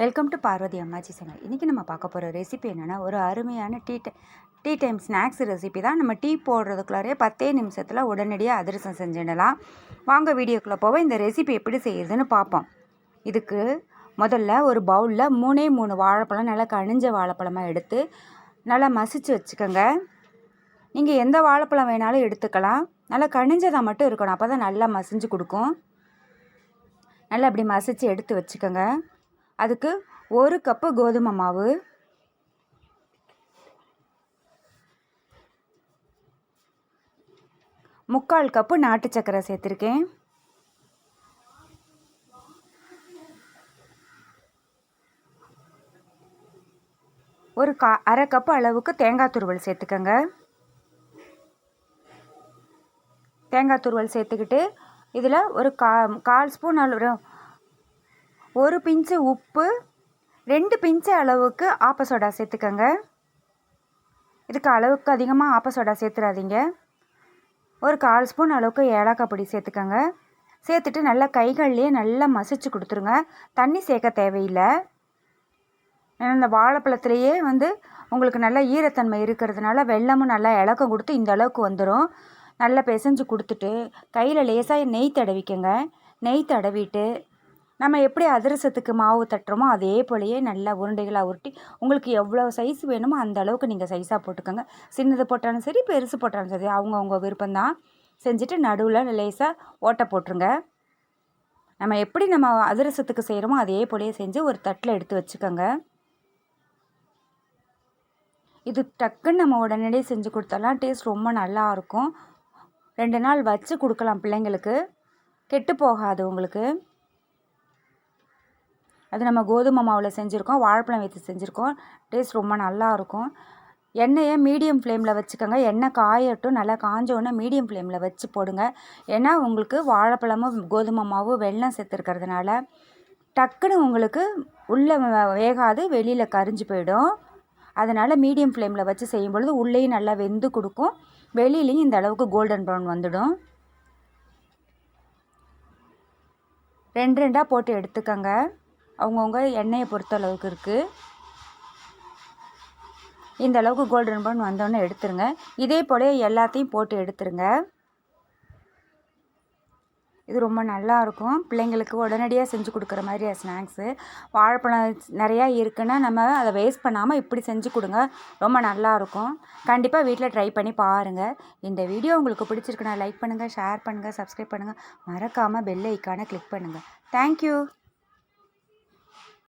Welcome to Parvati அம்மாச்சி channel இன்றைக்கி நம்ம பார்க்க போகிற ரெசிபி என்னென்னா ஒரு அருமையான டீ டை டீ டைம் ஸ்நாக்ஸ் ரெசிபி தான். நம்ம டீ போடுறதுக்குள்ளாரே பத்தே நிமிஷத்தில் உடனடியாக அதிரசம் செஞ்சிடலாம். வாங்க வீடியோக்குள்ளே போவோம். இந்த ரெசிபி எப்படி செய்யுதுன்னு பார்ப்போம். இதுக்கு முதல்ல ஒரு பவுலில் மூணே மூணு வாழைப்பழம் நல்லா கனிஞ்ச வாழைப்பழமாக எடுத்து நல்லா மசிச்சு வச்சுக்கோங்க. நீங்கள் எந்த வாழைப்பழம் வேணாலும் எடுத்துக்கலாம். நல்லா கனிஞ்சதாக மட்டும் இருக்கணும். அப்போ தான் நல்லா மசிஞ்சு கொடுக்கும். நல்லா அப்படி மசித்து எடுத்து வச்சுக்கோங்க. அதுக்கு ஒரு கப்பு கோதுமை மாவு. முக்கால் கப்பு நாட்டு சக்கரை சேர்த்துருக்கேன். ஒரு கா அரை கப்பு அளவுக்கு தேங்காய் துருவல் சேர்த்துக்கோங்க. தேங்காய் துருவல் சேர்த்துக்கிட்டு இதில் ஒரு கா கால் ஸ்பூன் அளவு ஒரு பிஞ்சு உப்பு ரெண்டு பிஞ்சு அளவுக்கு ஆப்ப சோடா சேர்த்துக்கோங்க. இதுக்கு அளவுக்கு அதிகமாக ஆப்ப சோடா ஒரு கால் ஸ்பூன் அளவுக்கு ஏலக்காய் பொடி சேர்த்துக்கோங்க. சேர்த்துட்டு நல்லா கைகள்லேயே நல்லா மசிச்சு கொடுத்துருங்க. தண்ணி சேர்க்க தேவையில்லை. ஏன்னா இந்த வாழைப்பழத்துலேயே வந்து உங்களுக்கு நல்லா ஈரத்தன்மை இருக்கிறதுனால வெள்ளமும் நல்லா இலக்கம் கொடுத்து இந்த அளவுக்கு வந்துடும் நல்லா பிசைஞ்சு கொடுத்துட்டு கையில் லேசாக நெய் தடவிக்கங்க. நெய் தடவிட்டு நம்ம எப்படி அதிரசத்துக்கு மாவு தட்டுறோமோ அதே போலயே நல்லா உருண்டைகளாக உருட்டி உங்களுக்கு எவ்வளோ சைஸ் வேணுமோ அந்த அளவுக்கு நீங்கள் சைஸாக போட்டுக்கோங்க. சின்னது போட்டாலும் சரி பெருசு போட்டாலும் சரி அவங்கவுங்க விருப்பம்தான். செஞ்சுட்டு நடுவில் லேசாக ஓட்டை போட்டுருங்க. நம்ம எப்படி நம்ம அதிரசத்துக்கு செய்கிறோமோ அதே போலயே செஞ்சு ஒரு தட்டில் எடுத்து வச்சுக்கோங்க. இது டக்குன்னு நம்ம உடனடியே செஞ்சு கொடுத்தாலாம் டேஸ்ட் ரொம்ப நல்லாயிருக்கும் ரெண்டு நாள் வச்சு கொடுக்கலாம் பிள்ளைங்களுக்கு. கெட்டு போகாது உங்களுக்கு. அது நம்ம கோதுமை மாவில் செஞ்சுருக்கோம் வாழைப்பழம் வைத்து செஞ்சுருக்கோம். டேஸ்ட் ரொம்ப நல்லாயிருக்கும் எண்ணெயை மீடியம் ஃப்ளேமில் வச்சுக்கோங்க. எண்ணெய் காயட்டும் நல்லா காஞ்சோடனே மீடியம் ஃப்ளேமில் வச்சு போடுங்க. ஏன்னா உங்களுக்கு வாழைப்பழமும் கோதுமை மாவு வெள்ளம் சேர்த்துருக்கிறதுனால டக்குன்னு உங்களுக்கு உள்ளே வேகாது வெளியில் கரிஞ்சு போயிடும். அதனால் மீடியம் ஃப்ளேமில் வச்சு செய்யும் பொழுது உள்ளேயும் நல்லா வெந்து கொடுக்கும். வெளியிலையும் இந்த அளவுக்கு கோல்டன் ப்ரௌன் வந்துடும். ரெண்டு ரெண்டாக போட்டு எடுத்துக்கோங்க. அவங்கவுங்க எண்ணெயை பொறுத்த அளவுக்கு இருக்குது இந்த அளவுக்கு கோல்டன் ப்ரௌன் வந்தோடனே எடுத்துருங்க. இதே போல் எல்லாத்தையும் போட்டு எடுத்துருங்க. இது ரொம்ப நல்லாயிருக்கும் பிள்ளைங்களுக்கு உடனடியாக செஞ்சு கொடுக்குற மாதிரி ஸ்நாக்ஸு வாழைப்பழம் நிறையா இருக்குன்னா நம்ம அதை வேஸ்ட் பண்ணாமல் இப்படி செஞ்சு கொடுங்க. ரொம்ப நல்லாயிருக்கும் கண்டிப்பாக வீட்டில் ட்ரை பண்ணி பாருங்கள் இந்த வீடியோ உங்களுக்கு பிடிச்சிருக்குன்னா லைக் பண்ணுங்கள் ஷேர் பண்ணுங்கள் சப்ஸ்கிரைப் பண்ணுங்கள் மறக்காமல் பெல் ஐக்கானை கிளிக் பண்ணுங்கள் தேங்க்யூ